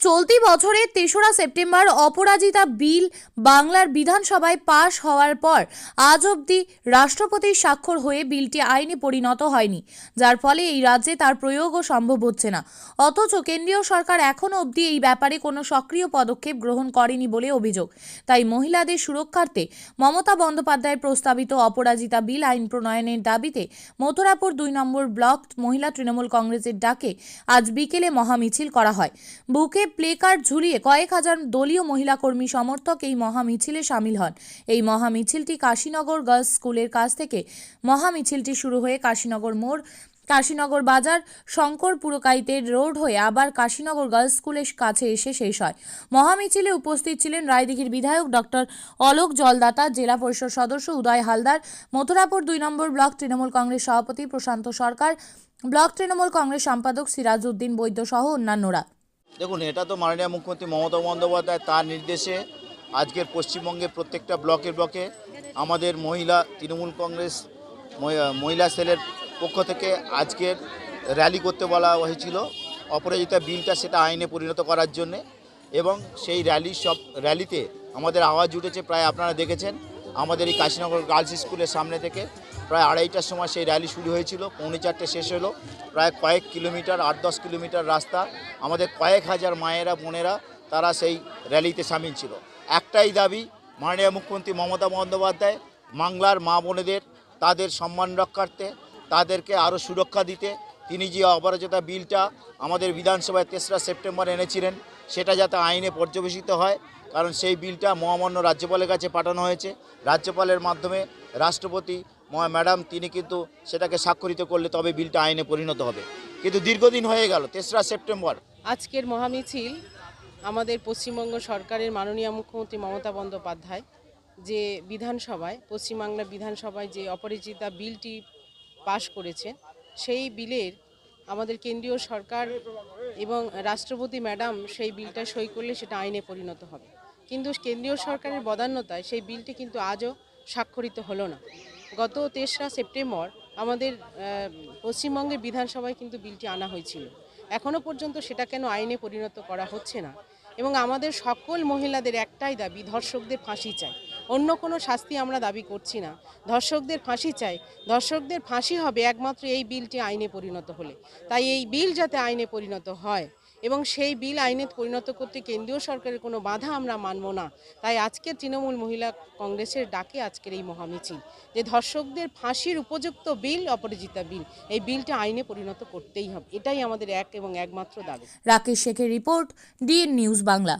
চলতি বছরের তেসরা সেপ্টেম্বর অপরাজিতা বিল বাংলার বিধানসভায় পাশ হওয়ার পর আজ অবধি রাষ্ট্রপতির স্বাক্ষর হয়ে বিলটি আইনে পরিণত হয়নি, যার ফলে এই রাজ্যে তার প্রয়োগও সম্ভব হচ্ছে না। অথচ কেন্দ্রীয় সরকার এখনও অবধি এই ব্যাপারে কোনো সক্রিয় পদক্ষেপ গ্রহণ করেনি বলে অভিযোগ। তাই মহিলাদের সুরক্ষার্থে মমতা বন্দ্যোপাধ্যায়ের প্রস্তাবিত অপরাজিতা বিল আইন প্রণয়নের দাবিতে মথুরাপুর দুই নম্বর ব্লক মহিলা তৃণমূল কংগ্রেসের ডাকে আজ বিকেলে মহামিছিল করা হয়। বুকে প্লেকার্ড ঝুলিয়ে কয়েক হাজার দলীয় মহিলা কর্মী সমর্থক এই মহামিছিলে সামিল হন। এই মহামিছিলটি কাশীনগর গার্লস স্কুলের কাছ থেকে মহামিছিলটি শুরু হয়ে কাশীনগর মোড়, কাশীনগর বাজার, শঙ্কর পুরকাইতে রোড হয়ে আবার কাশীনগর গার্লস স্কুলের কাছে এসে শেষ হয়। মহামিছিলে উপস্থিত ছিলেন রায়দিঘির বিধায়ক ডক্টর অলোক জলদাতা, জেলা পরিষদ সদস্য উদয় হালদার, মথুরাপুর দুই নম্বর ব্লক তৃণমূল কংগ্রেস সভাপতি প্রশান্ত সরকার, ব্লক তৃণমূল কংগ্রেস সম্পাদক সিরাজ উদ্দিন বৈদ্য সহ অন্যান্যরা। দেখুন, এটা তো মাননীয় মুখ্যমন্ত্রী মমতা বন্দ্যোপাধ্যায় তার নির্দেশে আজকের পশ্চিমবঙ্গের প্রত্যেকটা ব্লকে ব্লকে আমাদের মহিলা, তৃণমূল কংগ্রেস মহিলা সেলের পক্ষ থেকে আজকের র্যালি করতে বলা হয়েছিল। অপরাজিতা বিলটা সেটা আইনে পরিণত করার জন্যে এবং সেই র্যালি সব, র্যালিতে আমাদের আওয়াজ উঠেছে, প্রায় আপনারা দেখেছেন। আমাদের এই কাশীনগর গার্লস স্কুলের সামনে থেকে প্রায় আড়াইটার সময় সেই র্যালি শুরু হয়েছিল, পৌনে চারটে শেষ হলো, প্রায় কয়েক কিলোমিটার, আট দশ কিলোমিটার রাস্তা। আমাদের কয়েক হাজার মায়েরা, বোনেরা, তারা সেই র্যালিতে সামিল ছিল। একটাই দাবি, মাননীয় মুখ্যমন্ত্রী মমতা বন্দ্যোপাধ্যায়, বাংলার মা বোনেদের, তাদের সম্মান রক্ষার্থে, তাদেরকে আরও সুরক্ষা দিতে। তিনি যে অপরাজিতা বিলটা আমাদের বিধানসভায় তেসরা সেপ্টেম্বর এনেছিলেন, সেটা যাতে আইনে পর্যবেসিত হয়, কারণ সেই বিলটা মহামান্য রাজ্যপালের কাছে পাঠানো হয়েছে। রাজ্যপালের মাধ্যমে রাষ্ট্রপতি ম্যাডাম, তিনি কিন্তু সেটাকে স্বাক্ষরিত করলে তবে বিলটা আইনে পরিণত হবে। কিন্তু দীর্ঘদিন হয়ে গেল, তেসরা সেপ্টেম্বর। আজকের মহামিছিল আমাদের পশ্চিমবঙ্গ সরকারের মাননীয় মুখ্যমন্ত্রী মমতা বন্দ্যোপাধ্যায় যে বিধানসভায়, পশ্চিমবাংলা বিধানসভায় যে অপরিচিতা বিলটি পাশ করেছে, সেই বিলের আমাদের কেন্দ্রীয় সরকার এবং রাষ্ট্রপতি ম্যাডাম সেই বিলটা সই করলে সেটা আইনে পরিণত হবে। কিন্তু কেন্দ্রীয় সরকারের বদান্যতায় সেই বিলটি কিন্তু আজও স্বাক্ষরিত হলো না। গত তেসরা সেপ্টেম্বর আমাদের পশ্চিমবঙ্গের বিধানসভায় কিন্তু বিলটি আনা হয়েছিল। এখনও পর্যন্ত সেটা কেন আইনে পরিণত করা হচ্ছে না? এবং আমাদের সকল মহিলাদের একটাই দাবি, ধর্ষকদের ফাঁসি চাই। অন্য কোনো শাস্তি আমরা দাবি করছি না। ধর্ষকদের ফাঁসি চাই। ধর্ষকদের ফাঁসি হবে একমাত্র এই বিলটি আইনে পরিণত হলে। তাই এই বিল যাতে আইনে পরিণত হয় এবং সেই বিল আইনে পরিণত করতে কেন্দ্রীয় সরকারের কোনো বাধা আমরা মানব না। তাই আজকে তৃণমূল মহিলা কংগ্রেসের ডাকে আজকের এই মহামিছিল, যে ধর্ষকদের ফাঁসির উপযুক্ত বিল, অপরাজিতা বিল, এই বিলটা আইনে পরিণত করতেই হবে। এটাই আমাদের এক এবং একমাত্র দাবি। রাকেশ শেখের রিপোর্ট, ডিএন নিউজ বাংলা।